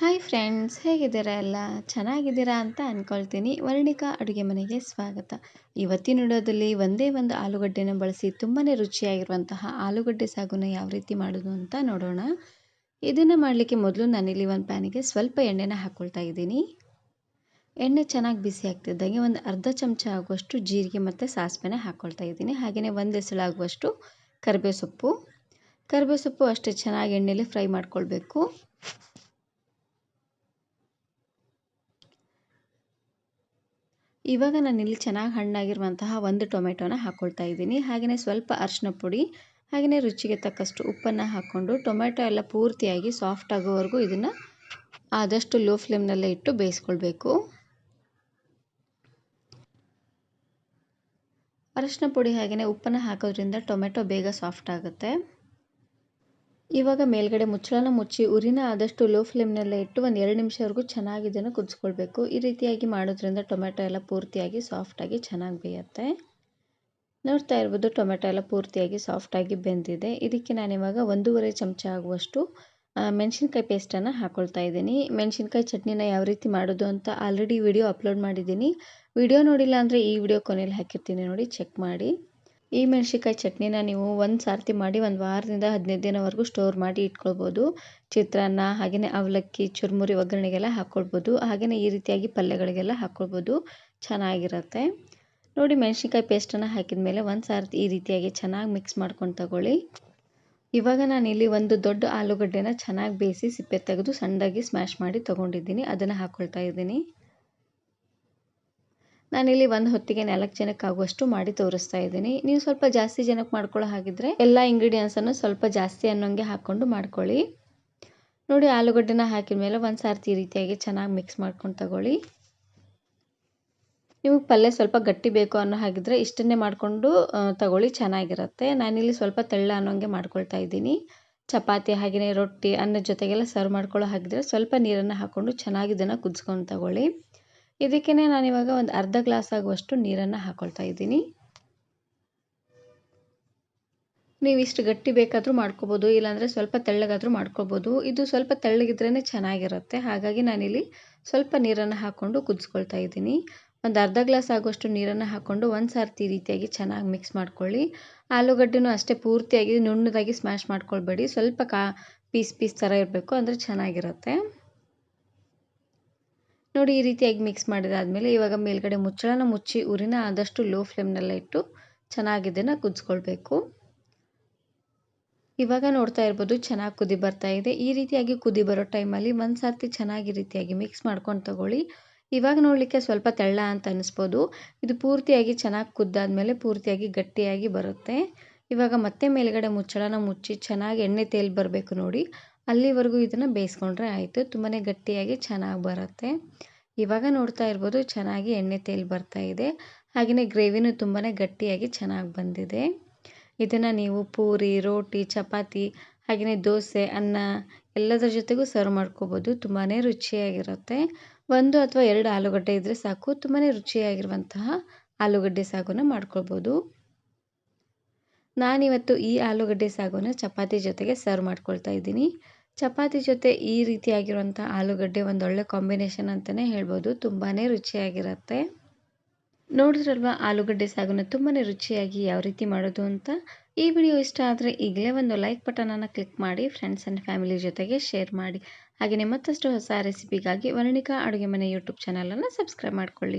Hi friends ಹೇಗಿದ್ದೀರಾ ಎಲ್ಲ? ಚೆನ್ನಾಗಿದ್ದೀರಾ ಅಂತ ಅಂದ್ಕೊಳ್ತೀನಿ ವರ್ಣಿಕಾ ಅಡುಗೆ ಮನೆಗೆ ಸ್ವಾಗತ. ಇವತ್ತಿನ ವಿಡಿಯೋದಲ್ಲಿ ಒಂದೇ ಒಂದು ಆಲೂಗಡ್ಡೆನ ಬಳಸಿ ತುಂಬಾ ರುಚಿಯಾಗಿರುವಂತಹ ಆಲೂಗಡ್ಡೆ ಸಾಗುನ ಯಾವ ರೀತಿ ಮಾಡೋದು ಅಂತ ನೋಡೋಣ. ಇದನ್ನು ಮಾಡಲಿಕ್ಕೆ ಮೊದಲು ನಾನಿಲ್ಲಿ ಒಂದು ಪ್ಯಾನಿಗೆ ಸ್ವಲ್ಪ ಎಣ್ಣೆನ ಹಾಕ್ಕೊಳ್ತಾ ಇದ್ದೀನಿ. ಎಣ್ಣೆ ಚೆನ್ನಾಗಿ ಬಿಸಿ ಆಗ್ತಿದ್ದಂಗೆ ಒಂದು ಅರ್ಧ ಚಮಚ ಆಗುವಷ್ಟು ಜೀರಿಗೆ ಮತ್ತು ಸಾಸಿವೆನ ಹಾಕ್ಕೊಳ್ತಾ ಇದ್ದೀನಿ. ಹಾಗೆಯೇ ಒಂದು ಎಸಳಾಗುವಷ್ಟು ಕರಿಬೇವು ಸೊಪ್ಪು ಕರಿಬೇವು ಸೊಪ್ಪು ಅಷ್ಟೇ ಚೆನ್ನಾಗಿ ಎಣ್ಣೆಯಲ್ಲಿ ಫ್ರೈ ಮಾಡ್ಕೊಳ್ಬೇಕು. ಇವಾಗ ನಾನು ಇಲ್ಲಿ ಚೆನ್ನಾಗಿ ಹಣ್ಣಾಗಿರುವಂತಹ ಒಂದು ಟೊಮೆಟೊನ ಹಾಕ್ಕೊಳ್ತಾ ಇದ್ದೀನಿ. ಹಾಗೆಯೇ ಸ್ವಲ್ಪ ಅರಿಶಿನ ಪುಡಿ ಹಾಗೆಯೇ ರುಚಿಗೆ ತಕ್ಕಷ್ಟು ಉಪ್ಪನ್ನು ಹಾಕ್ಕೊಂಡು ಟೊಮೆಟೊ ಎಲ್ಲ ಪೂರ್ತಿಯಾಗಿ ಸಾಫ್ಟ್ ಆಗೋವರೆಗೂ ಇದನ್ನು ಆದಷ್ಟು ಲೋ ಫ್ಲೇಮ್ನಲ್ಲೇ ಇಟ್ಟು ಬೇಯಿಸ್ಕೊಳ್ಬೇಕು. ಅರಿಶಿನ ಪುಡಿ ಹಾಗೆಯೇ ಉಪ್ಪನ್ನು ಹಾಕೋದ್ರಿಂದ ಟೊಮೆಟೊ ಬೇಗ ಸಾಫ್ಟ್ ಆಗುತ್ತೆ. ಇವಾಗ ಮೇಲ್ಗಡೆ ಮುಚ್ಚಳನ ಮುಚ್ಚಿ ಉರಿನ ಆದಷ್ಟು ಲೋ ಫ್ಲೇಮ್ನಲ್ಲೇ ಇಟ್ಟು ಒಂದು ಎರಡು ನಿಮಿಷವರೆಗೂ ಚೆನ್ನಾಗಿ ಇದನ್ನು ಕುದಿಸ್ಕೊಳ್ಬೇಕು. ಈ ರೀತಿಯಾಗಿ ಮಾಡೋದ್ರಿಂದ ಟೊಮೆಟೊ ಎಲ್ಲ ಪೂರ್ತಿಯಾಗಿ ಸಾಫ್ಟಾಗಿ ಚೆನ್ನಾಗಿ ಬೇಯುತ್ತೆ. ನೋಡ್ತಾ ಇರ್ಬೋದು ಟೊಮೆಟೊ ಎಲ್ಲ ಪೂರ್ತಿಯಾಗಿ ಸಾಫ್ಟಾಗಿ ಬೆಂದಿದೆ. ಇದಕ್ಕೆ ನಾನು ಇವಾಗ ಒಂದೂವರೆ ಚಮಚ ಆಗುವಷ್ಟು ಮೆಣಸಿನ್ಕಾಯಿ ಪೇಸ್ಟನ್ನು ಹಾಕ್ಕೊಳ್ತಾ ಇದ್ದೀನಿ. ಮೆಣಸಿನ್ಕಾಯಿ ಚಟ್ನಿನ ಯಾವ ರೀತಿ ಮಾಡೋದು ಅಂತ ಆಲ್ರೆಡಿ ವಿಡಿಯೋ ಅಪ್ಲೋಡ್ ಮಾಡಿದ್ದೀನಿ. ವಿಡಿಯೋ ನೋಡಿಲ್ಲ ಅಂದರೆ ಈ ವಿಡಿಯೋ ಕೊನೆಯಲ್ಲಿ ಹಾಕಿರ್ತೀನಿ ನೋಡಿ ಚೆಕ್ ಮಾಡಿ. ಈ ಮೆಣಸಿನ್ಕಾಯಿ ಚಟ್ನಿನ ನೀವು ಒಂದು ಸಾರ್ತಿ ಮಾಡಿ ಒಂದು ವಾರದಿಂದ ಹದಿನೈದು ದಿನವರೆಗೂ ಸ್ಟೋರ್ ಮಾಡಿ ಇಟ್ಕೊಳ್ಬೋದು. ಚಿತ್ರಾನ್ನ ಹಾಗೆಯೇ ಅವಲಕ್ಕಿ, ಚುರುಮುರಿ ಒಗ್ಗರಣೆಗೆಲ್ಲ ಹಾಕ್ಕೊಳ್ಬೋದು ಹಾಗೆಯೇ ಈ ರೀತಿಯಾಗಿ ಪಲ್ಯಗಳಿಗೆಲ್ಲ ಹಾಕ್ಕೊಳ್ಬೋದು ಚೆನ್ನಾಗಿರುತ್ತೆ. ನೋಡಿ ಮೆಣಸಿನ್ಕಾಯಿ ಪೇಸ್ಟನ್ನು ಹಾಕಿದ ಮೇಲೆ ಒಂದು ಸಾರ್ತಿ ಈ ರೀತಿಯಾಗಿ ಚೆನ್ನಾಗಿ ಮಿಕ್ಸ್ ಮಾಡ್ಕೊಂಡು ತಗೊಳ್ಳಿ. ಇವಾಗ ಇಲ್ಲಿ ಒಂದು ದೊಡ್ಡ ಆಲೂಗಡ್ಡೆನ ಚೆನ್ನಾಗಿ ಬೇಯಿಸಿ ಸಿಪ್ಪೆ ತೆಗೆದು ಸಣ್ಣದಾಗಿ ಸ್ಮ್ಯಾಶ್ ಮಾಡಿ ತೊಗೊಂಡಿದ್ದೀನಿ. ಅದನ್ನು ಹಾಕ್ಕೊಳ್ತಾ ಇದ್ದೀನಿ. ನಾನಿಲ್ಲಿ ಒಂದು ಹೊತ್ತಿಗೆ ನಾಲ್ಕು ಜನಕ್ಕೆ ಆಗುವಷ್ಟು ಮಾಡಿ ತೋರಿಸ್ತಾ ಇದ್ದೀನಿ. ನೀವು ಸ್ವಲ್ಪ ಜಾಸ್ತಿ ಜನಕ್ಕೆ ಮಾಡ್ಕೊಳ್ಳೋ ಹಾಗಿದ್ರೆ ಎಲ್ಲ ಇಂಗ್ರೀಡಿಯೆಂಟ್ಸನ್ನು ಸ್ವಲ್ಪ ಜಾಸ್ತಿ ಅನ್ನೋಂಗೆ ಹಾಕ್ಕೊಂಡು ಮಾಡ್ಕೊಳ್ಳಿ. ನೋಡಿ, ಆಲೂಗಡ್ಡೆನ ಹಾಕಿದ ಮೇಲೆ ಒಂದು ಸಾರ್ತಿ ಈ ರೀತಿಯಾಗಿ ಚೆನ್ನಾಗಿ ಮಿಕ್ಸ್ ಮಾಡ್ಕೊಂಡು ತಗೊಳ್ಳಿ. ನಿಮಗೆ ಪಲ್ಯ ಸ್ವಲ್ಪ ಗಟ್ಟಿ ಬೇಕು ಅನ್ನೋ ಹಾಗಿದ್ರೆ ಇಷ್ಟನ್ನೇ ಮಾಡಿಕೊಂಡು ತಗೊಳ್ಳಿ, ಚೆನ್ನಾಗಿರುತ್ತೆ. ನಾನಿಲ್ಲಿ ಸ್ವಲ್ಪ ತೆಳ್ಳ ಅನ್ನೋಂಗೆ ಮಾಡ್ಕೊಳ್ತಾ ಇದ್ದೀನಿ. ಚಪಾತಿ ಹಾಗೆಯೇ ರೊಟ್ಟಿ ಅನ್ನದ ಜೊತೆಗೆಲ್ಲ ಸರ್ವ್ ಮಾಡ್ಕೊಳ್ಳೋ ಹಾಗಿದ್ರೆ ಸ್ವಲ್ಪ ನೀರನ್ನು ಹಾಕ್ಕೊಂಡು ಚೆನ್ನಾಗಿ ಇದನ್ನು ಕುದಿಸ್ಕೊಂಡು ತಗೊಳ್ಳಿ. ಇದಕ್ಕೇ ನಾನಿವಾಗ ಒಂದು ಅರ್ಧ ಗ್ಲಾಸ್ ಆಗುವಷ್ಟು ನೀರನ್ನು ಹಾಕ್ಕೊಳ್ತಾ ಇದ್ದೀನಿ. ನೀವು ಇಷ್ಟು ಗಟ್ಟಿ ಬೇಕಾದರೂ ಮಾಡ್ಕೋಬೋದು, ಇಲ್ಲಾಂದರೆ ಸ್ವಲ್ಪ ತೆಳ್ಳಗಾದರೂ ಮಾಡ್ಕೋಬೋದು. ಇದು ಸ್ವಲ್ಪ ತೆಳ್ಳಗಿದ್ರೇ ಚೆನ್ನಾಗಿರುತ್ತೆ. ಹಾಗಾಗಿ ನಾನಿಲ್ಲಿ ಸ್ವಲ್ಪ ನೀರನ್ನು ಹಾಕ್ಕೊಂಡು ಕುದಿಸ್ಕೊಳ್ತಾ ಇದ್ದೀನಿ. ಒಂದು ಅರ್ಧ ಗ್ಲಾಸ್ ಆಗುವಷ್ಟು ನೀರನ್ನು ಹಾಕ್ಕೊಂಡು ಒಂದು ಸಾರ್ತಿ ರೀತಿಯಾಗಿ ಚೆನ್ನಾಗಿ ಮಿಕ್ಸ್ ಮಾಡ್ಕೊಳ್ಳಿ. ಆಲೂಗಡ್ಡೆನೂ ಅಷ್ಟೇ ಪೂರ್ತಿಯಾಗಿ ನುಣ್ಣದಾಗಿ ಸ್ಮ್ಯಾಶ್ ಮಾಡ್ಕೊಳ್ಬೇಡಿ. ಸ್ವಲ್ಪ ಕಾ ಪೀಸ್ ಪೀಸ್ ಥರ ಇರಬೇಕು, ಅಂದರೆ ಚೆನ್ನಾಗಿರುತ್ತೆ. ನೋಡಿ ಈ ರೀತಿಯಾಗಿ ಮಿಕ್ಸ್ ಮಾಡಿದಾದಮೇಲೆ ಇವಾಗ ಮೇಲ್ಗಡೆ ಮುಚ್ಚಳನ ಮುಚ್ಚಿ ಉರಿನ ಆದಷ್ಟು ಲೋ ಫ್ಲೇಮ್ನಲ್ಲೇ ಇಟ್ಟು ಚೆನ್ನಾಗಿದ್ದನ್ನು ಕುದಿಸ್ಕೊಳ್ಬೇಕು. ಇವಾಗ ನೋಡ್ತಾ ಇರ್ಬೋದು ಚೆನ್ನಾಗಿ ಕುದಿ ಬರ್ತಾ ಇದೆ. ಈ ರೀತಿಯಾಗಿ ಕುದಿ ಬರೋ ಟೈಮಲ್ಲಿ ಒಂದು ಸರ್ತಿ ಚೆನ್ನಾಗಿ ರೀತಿಯಾಗಿ ಮಿಕ್ಸ್ ಮಾಡ್ಕೊಂಡು ತಗೊಳ್ಳಿ. ಇವಾಗ ನೋಡಲಿಕ್ಕೆ ಸ್ವಲ್ಪ ತೆಳ್ಳ ಅಂತ ಅನಿಸ್ಬೋದು. ಇದು ಪೂರ್ತಿಯಾಗಿ ಚೆನ್ನಾಗಿ ಕುದ್ದಾದ್ಮೇಲೆ ಪೂರ್ತಿಯಾಗಿ ಗಟ್ಟಿಯಾಗಿ ಬರುತ್ತೆ. ಇವಾಗ ಮತ್ತೆ ಮೇಲ್ಗಡೆ ಮುಚ್ಚಳನ ಮುಚ್ಚಿ ಚೆನ್ನಾಗಿ ಎಣ್ಣೆ ತೇಲ್ ಬರಬೇಕು ನೋಡಿ. ಅಲ್ಲಿವರೆಗೂ ಇದನ್ನು ಬೇಯಿಸ್ಕೊಂಡ್ರೆ ಆಯಿತು. ತುಂಬಾ ಗಟ್ಟಿಯಾಗಿ ಚೆನ್ನಾಗಿ ಬರುತ್ತೆ. ಇವಾಗ ನೋಡ್ತಾ ಇರ್ಬೋದು ಚೆನ್ನಾಗಿ ಎಣ್ಣೆ ತೇಲ್ ಬರ್ತಾ ಇದೆ. ಹಾಗೆಯೇ ಗ್ರೇವಿನೂ ತುಂಬಾ ಗಟ್ಟಿಯಾಗಿ ಚೆನ್ನಾಗಿ ಬಂದಿದೆ. ಇದನ್ನು ನೀವು ಪೂರಿ, ರೋಟಿ, ಚಪಾತಿ ಹಾಗೆಯೇ ದೋಸೆ, ಅನ್ನ ಎಲ್ಲದರ ಜೊತೆಗೂ ಸರ್ವ್ ಮಾಡ್ಕೋಬೋದು. ತುಂಬಾ ರುಚಿಯಾಗಿರುತ್ತೆ. ಒಂದು ಅಥವಾ ಎರಡು ಆಲೂಗಡ್ಡೆ ಇದ್ದರೆ ಸಾಕು. ತುಂಬಾ ರುಚಿಯಾಗಿರುವಂತಹ ಆಲೂಗಡ್ಡೆ ಸಾಗುನ ಮಾಡ್ಕೊಳ್ಬೋದು. ನಾನಿವತ್ತು ಈ ಆಲೂಗಡ್ಡೆ ಸಾಗುನ ಚಪಾತಿ ಜೊತೆಗೆ ಸರ್ವ್ ಮಾಡ್ಕೊಳ್ತಾ ಇದ್ದೀನಿ. ಚಪಾತಿ ಜೊತೆ ಈ ರೀತಿಯಾಗಿರುವಂಥ ಆಲೂಗಡ್ಡೆ ಒಂದೊಳ್ಳೆ ಕಾಂಬಿನೇಷನ್ ಅಂತಲೇ ಹೇಳ್ಬೋದು. ತುಂಬಾ ರುಚಿಯಾಗಿರುತ್ತೆ. ನೋಡಿದ್ರಲ್ವ, ಆಲೂಗಡ್ಡೆ ಸಾಗುನ ತುಂಬಾ ರುಚಿಯಾಗಿ ಯಾವ ರೀತಿ ಮಾಡೋದು ಅಂತ? ಈ ವಿಡಿಯೋ ಇಷ್ಟ ಆದರೆ ಈಗಲೇ ಒಂದು ಲೈಕ್ ಬಟನನ್ನು ಕ್ಲಿಕ್ ಮಾಡಿ ಫ್ರೆಂಡ್ಸ್ ಆ್ಯಂಡ್ ಫ್ಯಾಮಿಲಿ ಜೊತೆಗೆ ಶೇರ್ ಮಾಡಿ. ಹಾಗೆಯೇ ಮತ್ತಷ್ಟು ಹೊಸ ರೆಸಿಪಿಗಾಗಿ ವರ್ಣಿಕಾ ಅಡುಗೆ ಮನೆ ಯೂಟ್ಯೂಬ್ ಚಾನಲನ್ನು ಸಬ್ಸ್ಕ್ರೈಬ್ ಮಾಡ್ಕೊಳ್ಳಿ.